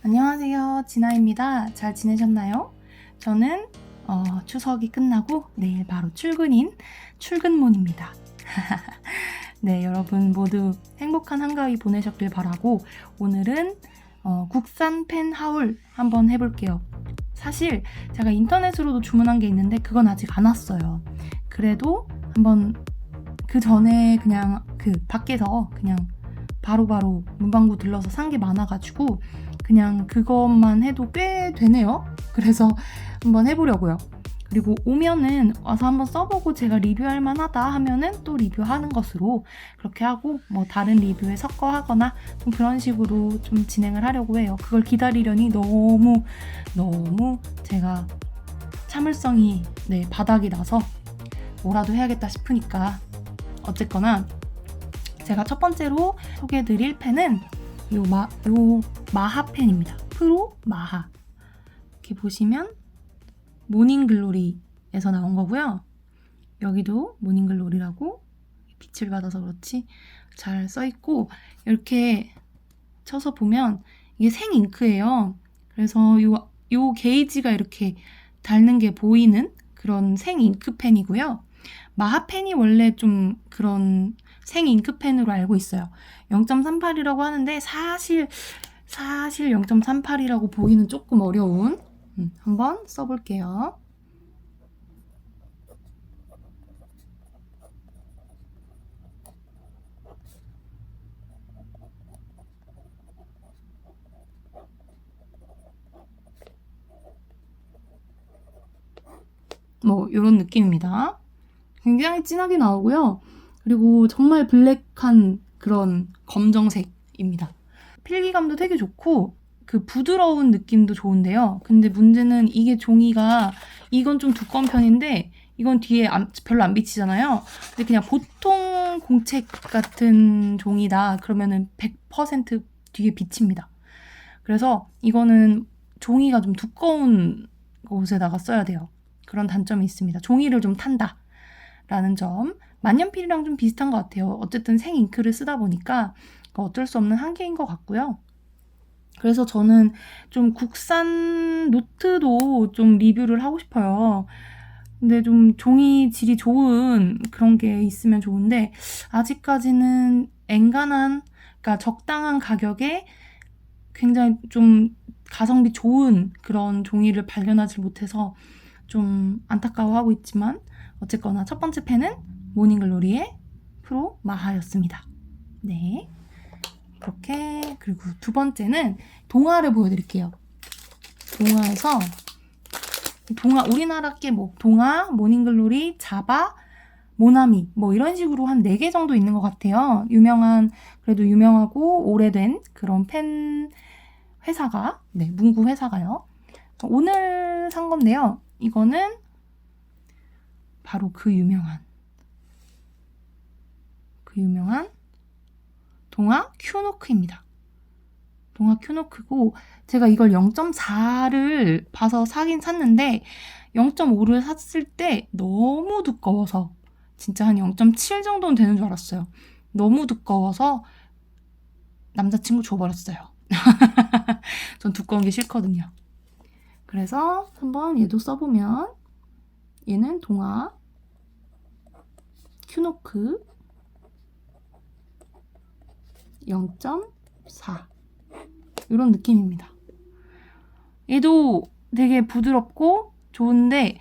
안녕하세요. 진아입니다. 잘 지내셨나요? 저는 어, 추석이 끝나고 내일 바로 출근인 출근몬입니다. 네, 여러분 모두 행복한 한가위 보내셨길 바라고 오늘은 어, 국산 펜 하울 한번 해볼게요. 사실 제가 인터넷으로도 주문한 게 있는데 그건 아직 안 왔어요. 그래도 한번 그 전에 그냥 그 밖에서 그냥 바로바로 문방구 들러서 산 게 많아가지고 그냥 그것만 해도 꽤 되네요. 그래서 한번 해보려고요. 그리고 오면은 와서 한번 써보고 제가 리뷰할 만하다 하면은 또 리뷰하는 것으로 그렇게 하고 뭐 다른 리뷰에 섞어 하거나 좀 그런 식으로 좀 진행을 하려고 해요. 그걸 기다리려니 너무 너무 제가 참을성이 네 바닥이 나서 뭐라도 해야겠다 싶으니까 어쨌거나 제가 첫 번째로 소개해드릴 펜은 요, 마, 요 마하 펜입니다. 프로 마하. 이렇게 보시면 모닝글로리에서 나온 거고요. 여기도 모닝글로리라고 빛을 받아서 그렇지 잘 써있고 이렇게 쳐서 보면 이게 생 잉크예요. 그래서 요, 요 게이지가 이렇게 닳는 게 보이는 그런 생 잉크펜이고요. 마하펜이 원래 좀 그런 생 잉크펜으로 알고 있어요. 0.38이라고 하는데 사실 사실 0.38이라고 보이는 조금 어려운 음, 한번 써볼게요. 뭐 이런 느낌입니다. 굉장히 진하게 나오고요. 그리고 정말 블랙한 그런 검정색입니다. 필기감도 되게 좋고 그 부드러운 느낌도 좋은데요. 근데 문제는 이게 종이가 이건 좀 두꺼운 편인데 이건 뒤에 안- 별로 안 비치잖아요. 근데 그냥 보통 공책 같은 종이다 그러면은 100% 뒤에 비칩니다. 그래서 이거는 종이가 좀 두꺼운 곳에다가 써야 돼요. 그런 단점이 있습니다. 종이를 좀 탄다. 라는 점. 만년필이랑 좀 비슷한 것 같아요. 어쨌든 생 잉크를 쓰다 보니까 어쩔 수 없는 한계인 것 같고요. 그래서 저는 좀 국산 노트도 좀 리뷰를 하고 싶어요. 근데 좀 종이 질이 좋은 그런 게 있으면 좋은데, 아직까지는 엔간한, 그러니까 적당한 가격에 굉장히 좀 가성비 좋은 그런 종이를 발견하지 못해서 좀 안타까워하고 있지만, 어쨌거나 첫 번째 펜은 모닝글로리의 프로 마하였습니다. 네. 그렇게 그리고 두 번째는 동화를 보여드릴게요. 동화에서 동화 우리나라께 뭐 동화, 모닝글로리, 자바, 모나미 뭐 이런 식으로 한 네 개 정도 있는 것 같아요. 유명한 그래도 유명하고 오래된 그런 펜 회사가 네 문구 회사가요. 오늘 산 건데요. 이거는 바로 그 유명한 그 유명한 동화 큐노크입니다. 동화 큐노크고 제가 이걸 0.4를 봐서 사긴 샀는데 0.5를 샀을 때 너무 두꺼워서 진짜 한 0.7 정도는 되는 줄 알았어요. 너무 두꺼워서 남자친구 줘버렸어요. 전 두꺼운 게 싫거든요. 그래서 한번 얘도 써보면 얘는 동화 큐노크 0.4 이런 느낌입니다. 얘도 되게 부드럽고 좋은데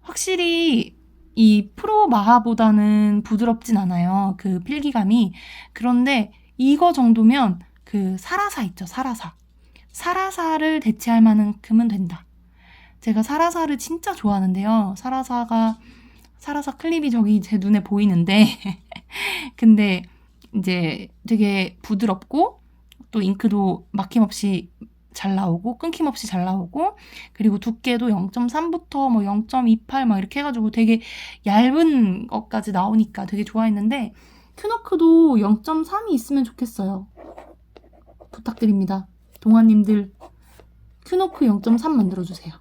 확실히 이 프로 마하보다는 부드럽진 않아요. 그 필기감이. 그런데 이거 정도면 그 사라사 있죠. 사라사. 사라사를 대체할 만큼은 된다. 제가 사라사를 진짜 좋아하는데요. 사라사가 사라사 클립이 저기 제 눈에 보이는데 근데 이제 되게 부드럽고 또 잉크도 막힘없이 잘 나오고 끊김없이 잘 나오고 그리고 두께도 0.3부터 뭐 0.28 막 이렇게 해가지고 되게 얇은 것까지 나오니까 되게 좋아했는데 큐노크도 0.3이 있으면 좋겠어요. 부탁드립니다. 동아님들 큐노크 0.3 만들어주세요.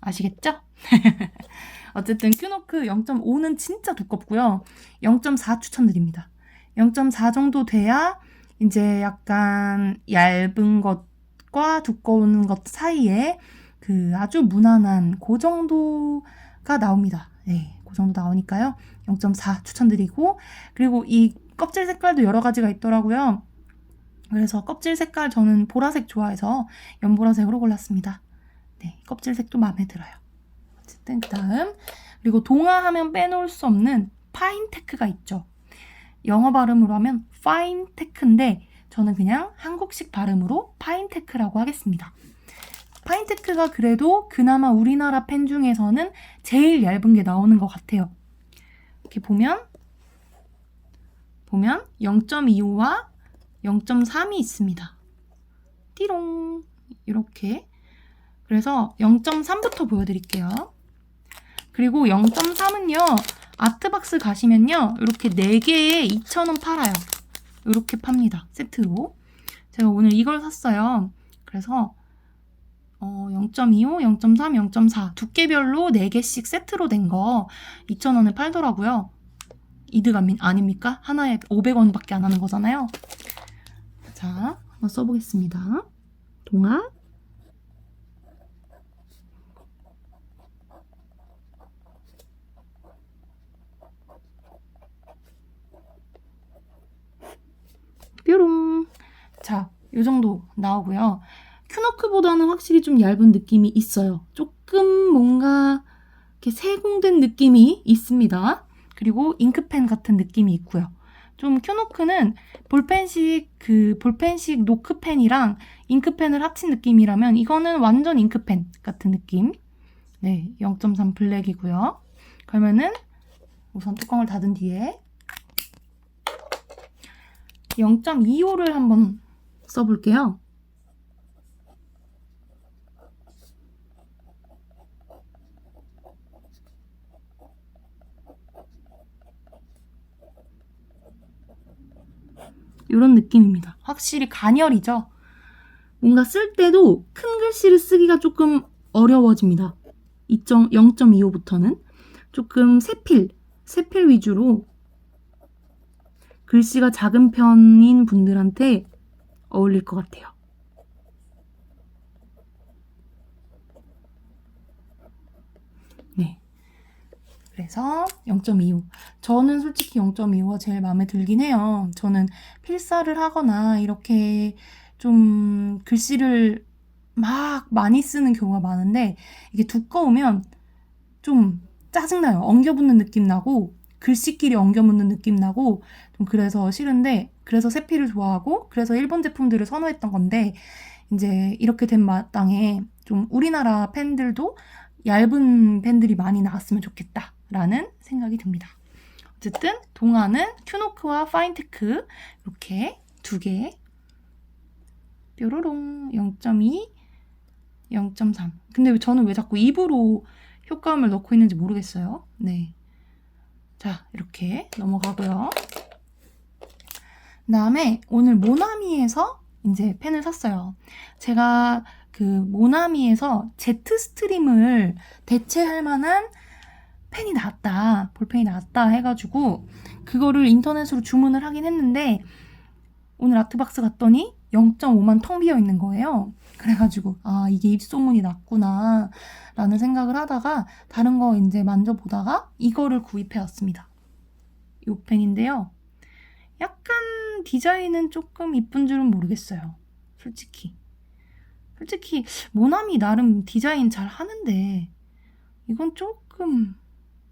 아시겠죠? 어쨌든 큐노크 0.5는 진짜 두껍고요. 0.4 추천드립니다. 0.4 정도 돼야 이제 약간 얇은 것과 두꺼운 것 사이에 그 아주 무난한 그 정도가 나옵니다. 네, 그 정도 나오니까요. 0.4 추천드리고 그리고 이 껍질 색깔도 여러 가지가 있더라고요. 그래서 껍질 색깔 저는 보라색 좋아해서 연보라색으로 골랐습니다. 네, 껍질 색도 마음에 들어요. 그 다음 그리고 동화하면 빼놓을 수 없는 파인테크가 있죠. 영어 발음으로 하면 파인테크인데 저는 그냥 한국식 발음으로 파인테크라고 하겠습니다. 파인테크가 그래도 그나마 우리나라 펜 중에서는 제일 얇은 게 나오는 것 같아요. 이렇게 보면 보면 0.25와 0.3이 있습니다. 띠롱 이렇게 그래서 0.3부터 보여드릴게요. 그리고 0.3은요 아트박스 가시면요 이렇게 4개에 2,000원 팔아요. 이렇게 팝니다 세트로. 제가 오늘 이걸 샀어요. 그래서 어, 0.25, 0.3, 0.4 두께별로 4개씩 세트로 된 거 2,000원에 팔더라고요. 이득 아닙니까? 하나에 500원밖에 안 하는 거잖아요. 자, 한번 써보겠습니다. 동화 뾰롱. 자, 요 정도 나오고요. 큐너크보다는 확실히 좀 얇은 느낌이 있어요. 조금 뭔가 이렇게 세공된 느낌이 있습니다. 그리고 잉크펜 같은 느낌이 있고요. 좀 큐노크는 볼펜식 그 볼펜식 노크펜이랑 잉크펜을 합친 느낌이라면 이거는 완전 잉크펜 같은 느낌. 네, 0.3 블랙이고요. 그러면은 우선 뚜껑을 닫은 뒤에 0.25를 한번 써볼게요. 이런 느낌입니다. 확실히 가녀리죠? 뭔가 쓸 때도 큰 글씨를 쓰기가 조금 어려워집니다. 0.25부터는 조금 세필, 세필 위주로 글씨가 작은 편인 분들한테 어울릴 것 같아요. 네. 그래서 0.25. 저는 솔직히 0.25가 제일 마음에 들긴 해요. 저는 필사를 하거나 이렇게 좀 글씨를 막 많이 쓰는 경우가 많은데 이게 두꺼우면 좀 짜증나요. 엉겨붙는 느낌 나고 글씨끼리 엉겨붙는 느낌 나고 좀 그래서 싫은데 그래서 세필을 좋아하고 그래서 일본 제품들을 선호했던 건데 이제 이렇게 된 마땅에 좀 우리나라 펜들도 얇은 펜들이 많이 나왔으면 좋겠다라는 생각이 듭니다. 어쨌든 동화는 큐노크와 파인테크 이렇게 두 개. 뾰로롱 0.2, 0.3. 근데 왜 저는 왜 자꾸 입으로 효과음을 넣고 있는지 모르겠어요. 네. 자, 이렇게 넘어가고요. 그 다음에 오늘 모나미에서 이제 펜을 샀어요. 제가 그 모나미에서 제트 스트림을 대체할 만한 펜이 나왔다, 볼펜이 나왔다 해가지고 그거를 인터넷으로 주문을 하긴 했는데 오늘 아트박스 갔더니 0.5만 텅 비어 있는 거예요. 그래가지고 아 이게 입소문이 났구나 라는 생각을 하다가 다른 거 이제 만져보다가 이거를 구입해 왔습니다. 이 펜인데요. 약간 디자인은 조금 이쁜 줄은 모르겠어요. 솔직히. 솔직히 모나미 나름 디자인 잘 하는데 이건 조금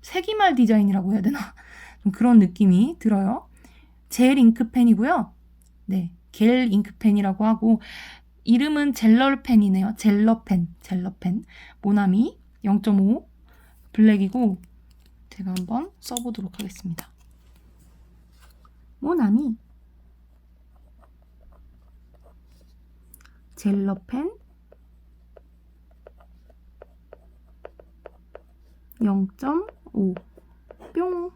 세기말 디자인이라고 해야 되나? 좀 그런 느낌이 들어요. 젤 잉크펜이고요. 네, 겔 잉크펜이라고 하고 이름은 젤러펜이네요. 젤러펜, 젤러펜. 모나미 0.5 블랙이고 제가 한번 써보도록 하겠습니다. 모나미 젤러펜 0.5 뿅.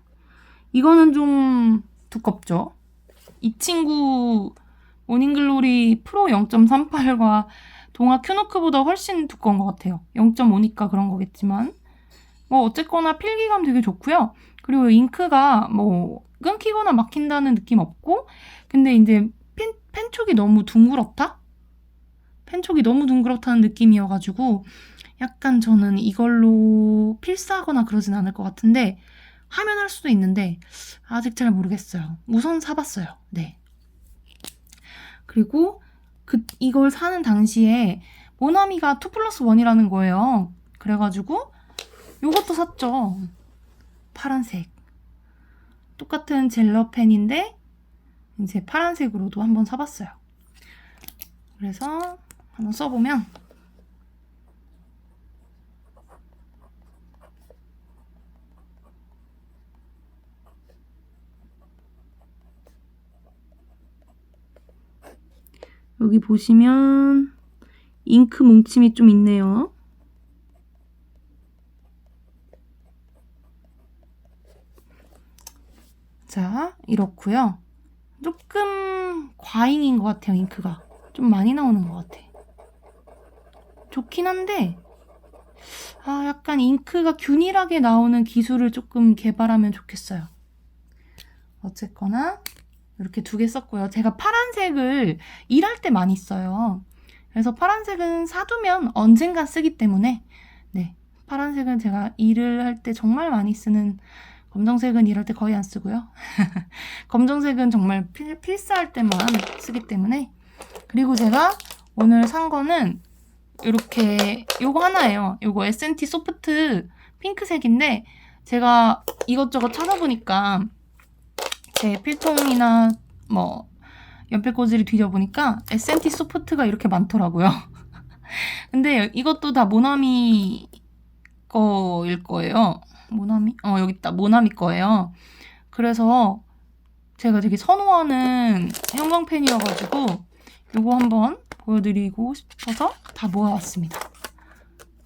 이거는 좀 두껍죠? 이 친구 모닝글로리 프로 0.38과 동화 큐노크보다 훨씬 두꺼운 것 같아요. 0.5니까 그런 거겠지만. 뭐 어쨌거나 필기감 되게 좋고요. 그리고 잉크가 뭐 끊기거나 막힌다는 느낌 없고 근데 이제 펜, 펜촉이 너무 둥그렇다? 펜촉이 너무 둥그렇다는 느낌이어가지고 약간 저는 이걸로 필사하거나 그러진 않을 것 같은데 하면 할 수도 있는데 아직 잘 모르겠어요. 우선 사봤어요. 네. 그리고 그 이걸 사는 당시에 모나미가 2 플러스 1이라는 거예요. 그래가지고 요것도 샀죠. 파란색. 똑같은 젤러펜인데 이제 파란색으로도 한번 사봤어요. 그래서 한번 써보면 여기 보시면 잉크 뭉침이 좀 있네요. 자, 이렇고요. 조금 과잉인 것 같아요, 잉크가. 좀 많이 나오는 것 같아. 좋긴 한데, 아, 약간 잉크가 균일하게 나오는 기술을 조금 개발하면 좋겠어요. 어쨌거나, 이렇게 두 개 썼고요. 제가 파란색을 일할 때 많이 써요. 그래서 파란색은 사두면 언젠가 쓰기 때문에, 네. 파란색은 제가 일을 할 때 정말 많이 쓰는 검정색은 일할 때 거의 안 쓰고요. 검정색은 정말 필, 필사할 때만 쓰기 때문에. 그리고 제가 오늘 산 거는 이렇게 요거 하나예요. 요거 S&T 소프트 핑크색인데 제가 이것저것 찾아보니까 제 필통이나 뭐 연필꽂이를 뒤져보니까 S&T 소프트가 이렇게 많더라고요. 근데 이것도 다 모나미 거일 거예요. 모나미? 어, 여기 있다. 모나미 거예요. 그래서 제가 되게 선호하는 형광펜이어가지고 이거 한번 보여드리고 싶어서 다 모아왔습니다.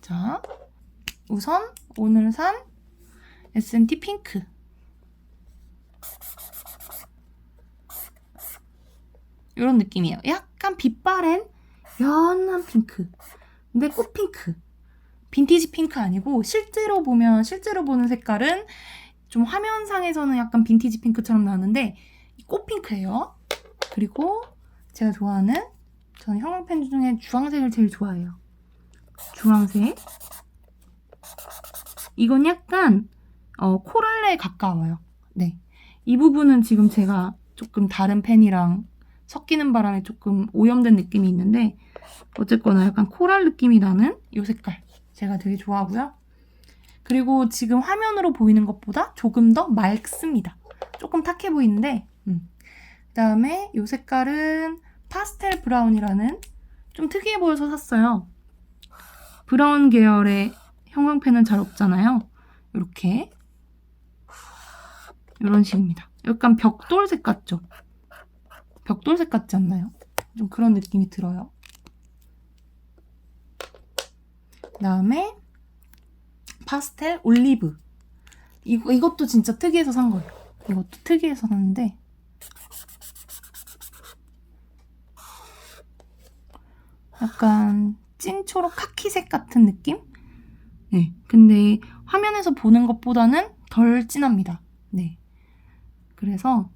자, 우선 오늘 산 S&T 핑크. 이런 느낌이에요. 약간 빛바랜 연한 핑크. 근데 꽃 핑크. 빈티지 핑크 아니고 실제로 보면 실제로 보는 색깔은 좀 화면상에서는 약간 빈티지 핑크처럼 나오는데 꽃 핑크예요. 그리고 제가 좋아하는 저는 형광펜 중에 주황색을 제일 좋아해요. 주황색. 이건 약간 어, 코랄레에 가까워요. 네. 이 부분은 지금 제가 조금 다른 펜이랑 섞이는 바람에 조금 오염된 느낌이 있는데 어쨌거나 약간 코랄 느낌이 나는 이 색깔. 제가 되게 좋아하고요. 그리고 지금 화면으로 보이는 것보다 조금 더 맑습니다. 조금 탁해 보이는데 음. 그다음에 이 색깔은 파스텔 브라운이라는 좀 특이해 보여서 샀어요. 브라운 계열의 형광펜은 잘 없잖아요. 이렇게 이런 식입니다. 약간 벽돌색 같죠? 벽돌색 같지 않나요? 좀 그런 느낌이 들어요. 그다음에 파스텔 올리브. 이거 이것도 진짜 특이해서 산 거예요. 이것도 특이해서 샀는데 약간 찐 초록 카키색 같은 느낌? 네. 근데 화면에서 보는 것보다는 덜 진합니다. 네. 그래서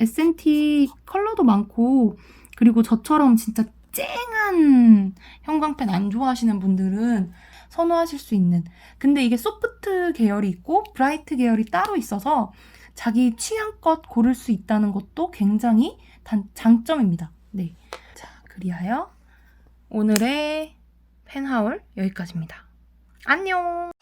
S&T 컬러도 많고 그리고 저처럼 진짜 쨍한 형광펜 안 좋아하시는 분들은 선호하실 수 있는 근데 이게 소프트 계열이 있고 브라이트 계열이 따로 있어서 자기 취향껏 고를 수 있다는 것도 굉장히 단, 장점입니다. 네. 자, 그리하여 오늘의 펜하울 여기까지입니다. 안녕!